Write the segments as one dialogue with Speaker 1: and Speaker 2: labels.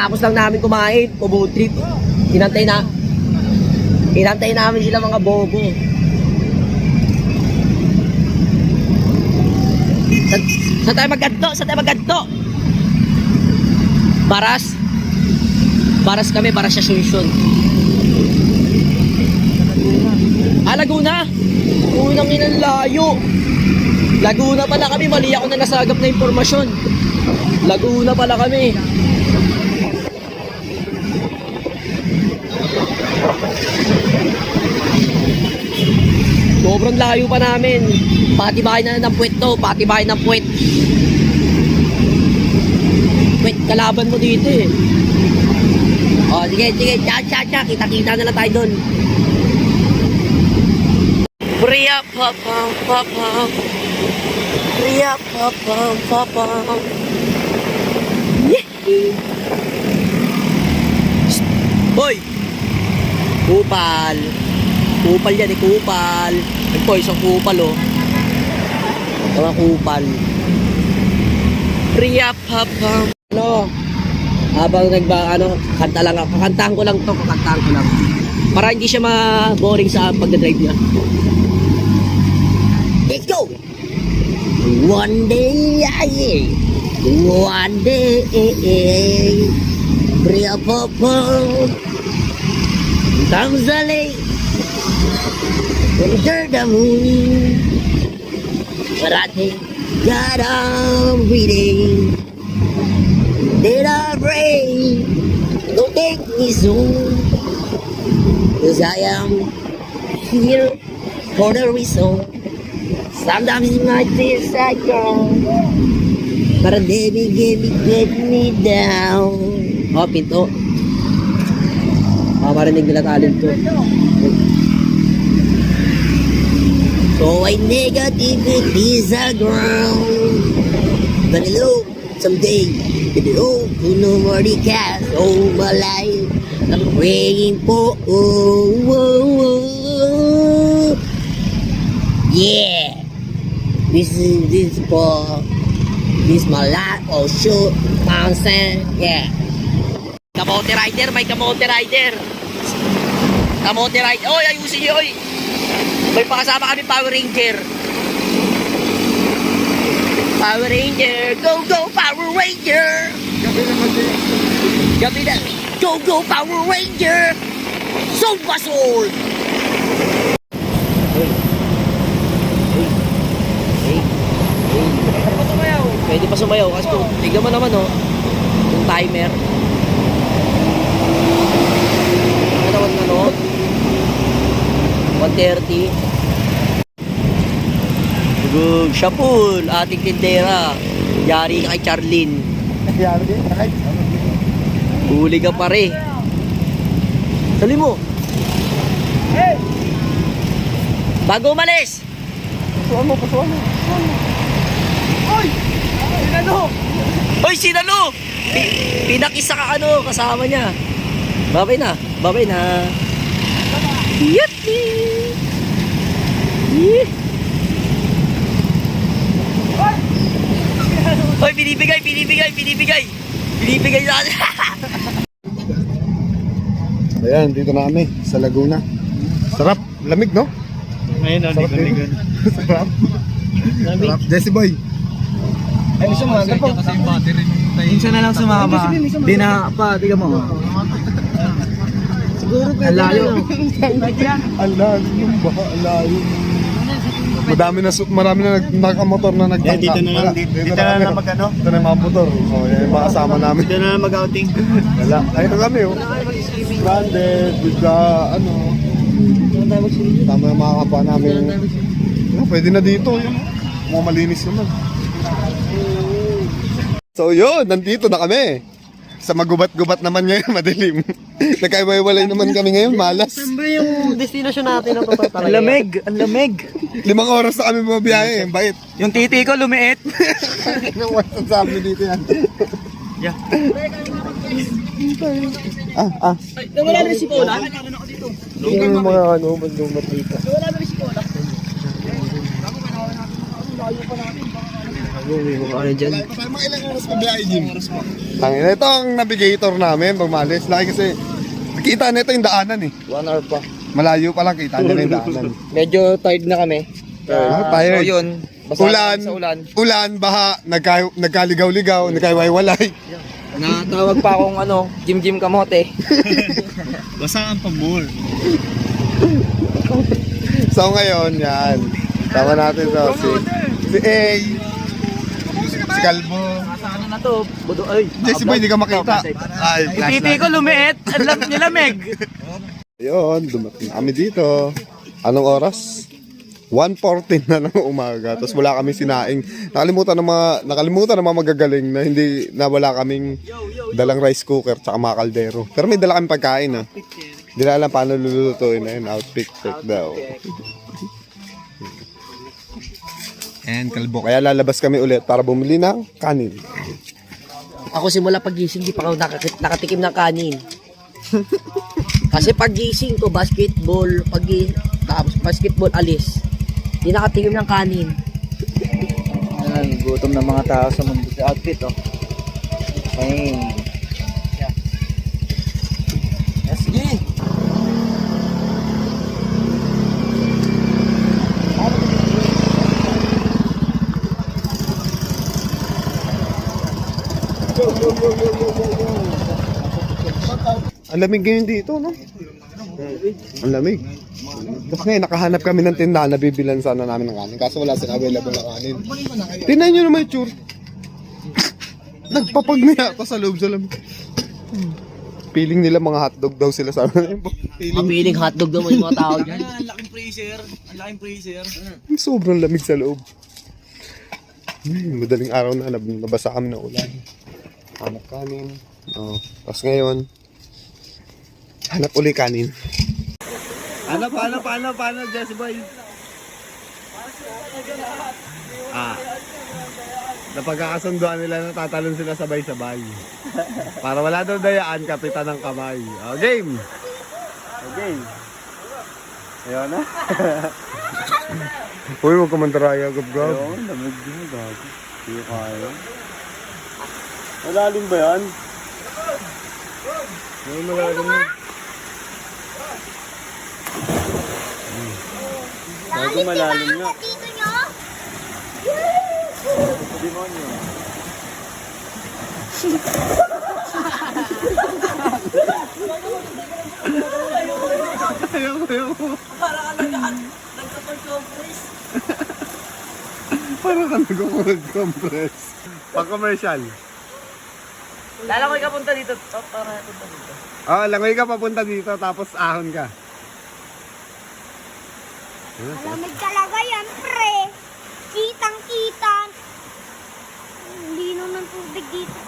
Speaker 1: kakatapos lang namin kumain, pumood trip. Inantay na, inantay namin sila mga bobo. Sa, sa tayo magganto, sa tayo magganto. Baras. Baras kami, baras sa Sunsyon. Ah, Laguna. Unang inang layo. Laguna pala kami, mali ako na nasagap na impormasyon. Laguna pala kami. Sobrang layo pa namin. Pati bahay na ng puwet to, pati bahay ng puwet. Puwet, kalaban mo dito eh. Oh, sige, sige, cha, cha, cha. Kita-kita na lang tayo doon. Priya, pa, pa, pa, pa. Priya, pa, pa, pa, pa. Shh! Hoy! Kupal! Kupal yan eh, kupal. Ito po, isang kupal oh. Mga kupal. Priya, pa, pa. Ano? Habang nagba, ano, kanta lang ako. Kakantahan ko lang to, kakantahan ko lang. Para hindi siya ma-boring sa pagdadrive niya. Let's go! One day, yeah, one day, Priya Papa, Tamzale, under the moon, Parate, God I'm reading, did I pray, don't take me soon, cause I am here for the reason. Sometimes might feel like wrong. But baby give me, get me down. Oh, pinto. Ah, marinig nila talent to. So I negativity's a ground. But hello, someday, you hope to no more the cast all my life, I'm praying for oh, oh, oh. Yeah. This is this is for this my life oh shoot mountain yeah kamote rider may kamote rider kamote rider oy ayusin niyo oy. May pakasama kami Power Ranger. Power Ranger go go Power Ranger. Gabi na go go Power Ranger. Soul Soul Pwede pa sumayaw. Kasi kung tignan mo naman oh, yung timer. Ano naman ano? 130. Good. Siya po, ating tindera. Yari ka kay Charlene.
Speaker 2: Nangyari din,
Speaker 1: Huli ka pa rin. Dali mo. Bago umalis.
Speaker 2: pasuan mo, pasuan mo. pasuan mo. Oy! Sinano?
Speaker 1: Hoy, sinalo! Pi- pinakisa ka ano, kasama niya. Babay na, babay na. Yuppie! Hoy, binibigay, binibigay, binibigay. Binibigay sa atin.
Speaker 2: Ayan, dito na kami sa Laguna. Sarap, lamig no?
Speaker 3: Ngayon,
Speaker 2: Sarap din. Sarap. Sarap. Jesse Boy.
Speaker 3: Ay, gusto mo, ano po? Kasi yung battery Minsan na lang sumama. Di na pa, tiga mo.
Speaker 1: Siguro
Speaker 3: Ang layo.
Speaker 2: Ang layo yung baha, ang layo. Madami na, marami na nag, nakamotor na nagtangka.
Speaker 3: Eh, dito na lang,
Speaker 2: Wala.
Speaker 3: dito, dito na lang mag-ano?
Speaker 2: Dito na yung mga motor. O, yan yung mga kasama namin.
Speaker 3: Dito na lang mag-outing.
Speaker 2: Wala. Ayun na kami, oh. Branded, the, ano, tama yung mga kapwa namin. Oh, pwede na dito, yun. Mga malinis naman. So yun, nandito na kami. Sa magubat-gubat naman ngayon, madilim. Nagkaiwalay naman kami ngayon, malas.
Speaker 1: ba yung destination natin na totoo
Speaker 3: Ang lamig, ang lamig.
Speaker 2: Limang oras na kami bumabiyahe, ang bait.
Speaker 3: Yung titi ko lumiit.
Speaker 2: Nang what's sa amin dito yan.
Speaker 3: Yeah.
Speaker 2: Ah, ah.
Speaker 1: Wala na si Paula.
Speaker 2: Yung mga ano, mag-gubat dito.
Speaker 1: Wala na si Paula.
Speaker 3: Ano dyan?
Speaker 2: Mga ilang oras pa biyahe, Jim? Tangina, ito ang navigator namin pag malis. Lagi kasi, kita nito yung daanan eh.
Speaker 3: One hour pa.
Speaker 2: Malayo pa lang, kita nila yung daanan.
Speaker 3: Medyo tired na kami.
Speaker 2: Ah, tired.
Speaker 3: So yun, basa
Speaker 2: Ulan,
Speaker 3: sa ulan.
Speaker 2: ulan, baha, nagka, nagkaligaw-ligaw, nagkaiwalay.
Speaker 3: Natawag pa akong ano, Jim Jim Kamote.
Speaker 4: Basa ang pambul.
Speaker 2: So ngayon, yan. Tama natin to. Si, si A. Si Kalbo.
Speaker 3: Ano na to? Budo, ay.
Speaker 2: Jesse Boy, hindi ka makita. Ay,
Speaker 3: Titi ko lumiit. Alam nilamig.
Speaker 2: Ayun, dumating na kami dito. Anong oras? 1.14 na ng umaga. Tapos wala kami sinaing. Nakalimutan ng mga, nakalimutan ng mga magagaling na hindi, na wala kaming dalang rice cooker tsaka mga kaldero. Pero may dala kami pagkain ah. Hindi na alam paano lulutuin na yun. Outpick pick daw. And kalbo. Kaya lalabas kami ulit para bumili ng kanin.
Speaker 1: Ako simula pagising, di pa ako nakakit, nakatikim ng kanin. Kasi pagising ko, basketball, pag tapos basketball alis, di nakatikim ng kanin.
Speaker 3: Yan, gutom ng mga tao sa mundo sa outfit, oh. Ay.
Speaker 2: Ang lamig ngayon dito, no? Ang lamig. Baka ngayon, nakahanap kami ng tindahan na bibilan sana namin ng kanin. Kaso wala silang available na kanin. Tingnan nyo naman yung tsura. Nagpapagniya pa sa loob sa lamig. Feeling nila mga hotdog daw sila sa amin. Feeling
Speaker 1: Mapiling hotdog daw yung mga tao dyan.
Speaker 3: Ang laking freezer. Ang laking freezer.
Speaker 2: sobrang lamig sa loob. Hmm, madaling araw na, nab- nabasa kami ng ulan. Hanap kanin. Oh. Tapos ngayon, hanap uli kanin.
Speaker 4: Ano, paano, paano, paano, Jesse Boy? Ah.
Speaker 2: Napagkakasunduan nila na tatalon sila sabay-sabay. Para wala daw dayaan, kapitan ng kamay. Oh, game!
Speaker 4: Okay. Ayaw na.
Speaker 2: Uy, huwag ka mandaraya, gab-gab.
Speaker 4: Oo, lamig din, gago. Hindi ko kaya. Malalim ba yan?
Speaker 2: Uy, malalim na.
Speaker 4: Gago malalim nga.
Speaker 2: Ayaw, ayaw. Para ka nag-cold compress. Pag-commercial.
Speaker 3: Lalakoy ka punta dito. Oh, para punta dito.
Speaker 2: Ah, langoy ka papunta dito, tapos ahon ka.
Speaker 5: Malamig talaga yan, pre. Kitang-kita. Lino ng tubig dito.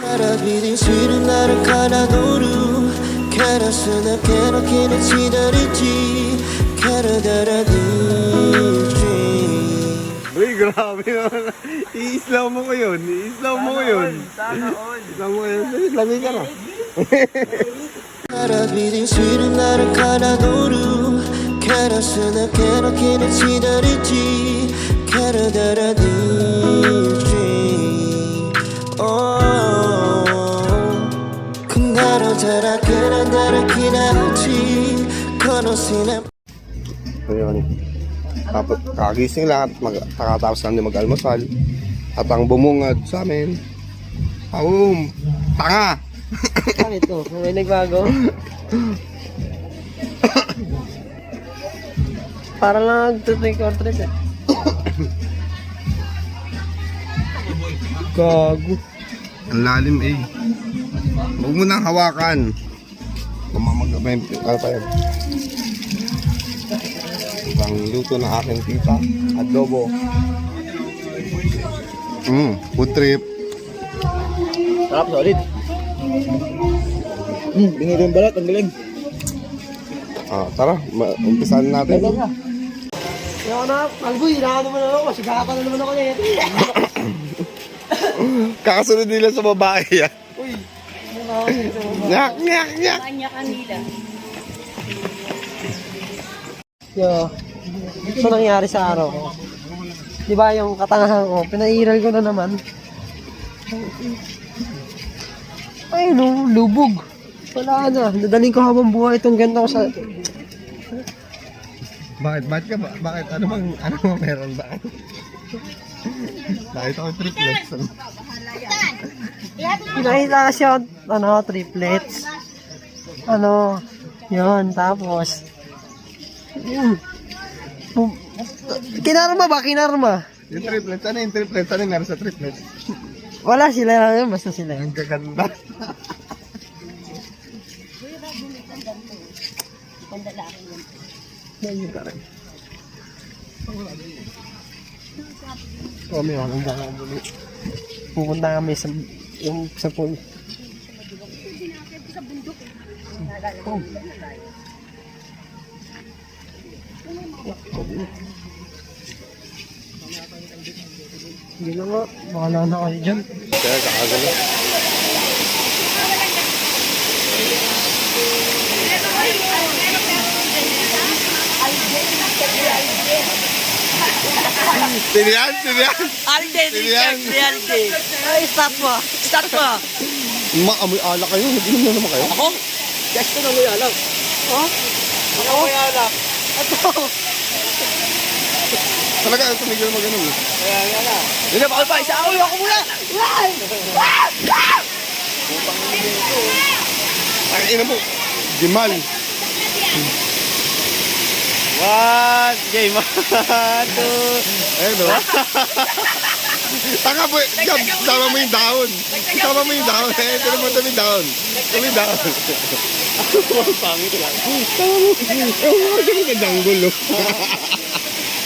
Speaker 6: 바라비는 싫은 나를 가나노루 캐러스나 캐러키는 지다르지 캐러다라르지
Speaker 2: Uy, grabe naman. I-slow mo ko yun. I-slow mo ko yun.
Speaker 3: Sana all.
Speaker 2: I-slow mo ko yun. Lamig ka na.
Speaker 6: 바라비는 싫은 나를 가나노루 カラスだけの気に千鳥地体らに Oh 그날은 자라그란 다라키나지 거노시나
Speaker 2: Ayun. Tapos, kagising lang at mag, nakatapos lang din mag-almusal. At ang bumungad sa amin, Aum! Tanga!
Speaker 1: Ano ito? May nagbago? Para lang nagtutoy ko trip eh.
Speaker 2: Gago. Ang lalim eh. Huwag mo nang hawakan. Mamamagabay. Ano tayo? Ang luto ng aking tita. Adobo. Mm, food trip.
Speaker 3: Sarap, solid. Hmm, binili yung balat. Ang galing.
Speaker 2: Ah, tara, umpisahan natin.
Speaker 1: Kaya na, Alboy, naman ako. Sigaka na naman ako nito.
Speaker 2: Kakasunod nila sa babae yan. Uy. Nyak, nyak, nyak.
Speaker 1: Yo. Ano nangyari sa araw ko?
Speaker 7: Di ba yung katangahan ko, pinairal ko na naman. Ay no, lubog. Wala na. Nadaling ko habang buhay itong ganito ko sa...
Speaker 2: Bakit? Bakit ka ba? Bakit? Ano bang, ano bang meron ba? Nakita ko yung triplets.
Speaker 7: Nakita siya, ano, triplets. Ano, yun, tapos... Yun. Pum- Kinarma ba? Kinarma?
Speaker 2: Yung triplets, ano yung triplets? Ano yung meron sa triplets?
Speaker 7: Wala sila lang yun, basta sila.
Speaker 2: Ang gaganda.
Speaker 7: Oh, may ako ng muli. Pupunta kami sa yung sa pool. Oh. Hindi na nga, bahala na kayo dyan.
Speaker 2: Kaya kakagala. Sino yan?
Speaker 1: Alde,
Speaker 2: yan?
Speaker 1: Alde. Ay, stop mo. Stop mo.
Speaker 2: Ma, amoy alak kayo. Nag-inom na naman kayo.
Speaker 1: Ako? Just ko na mo alam. Oh? Ako may alak. Ito.
Speaker 2: Talaga, tumigil mo ganun. eh.
Speaker 1: Hindi na bakal pa. Isa ako. Ako muna. Ay!
Speaker 2: Ang ina mo. Gimal.
Speaker 3: One, game. One, two.
Speaker 2: Ayun o. Tanga po, Gab, sama mo yung dahon. Sama mo yung dahon. Eh, ito naman dami dahon. Dami dahon. Pangit lang. Sama mo. Ewan mo kasi magandang.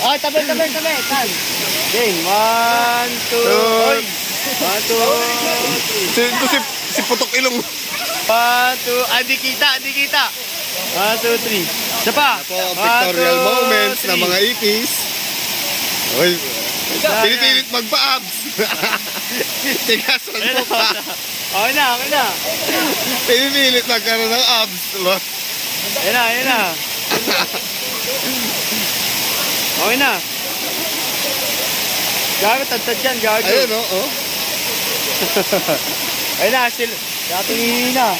Speaker 3: Ah, tabi, tabi, tabi. Tan. Game. One,
Speaker 2: two.
Speaker 3: Oy. One, two, three.
Speaker 2: Si, ito si, si Putok Ilong.
Speaker 3: One, two. Ah, di kita, di kita. One, two, three. Isa pa.
Speaker 2: Po, pictorial
Speaker 3: One, two,
Speaker 2: moments ng
Speaker 3: three.
Speaker 2: mga ipis. Uy, pinipilit magpa-abs. Tigasan
Speaker 3: Ayun
Speaker 2: mo
Speaker 3: na.
Speaker 2: pa.
Speaker 3: Okay na, okay na.
Speaker 2: Pinipilit magkaroon ng abs. Diba?
Speaker 3: Ayun na, ayun na. Okay na. Gago, tantad yan, gago.
Speaker 2: Ayun o. Oh,
Speaker 3: Ayun na, still. Dating na.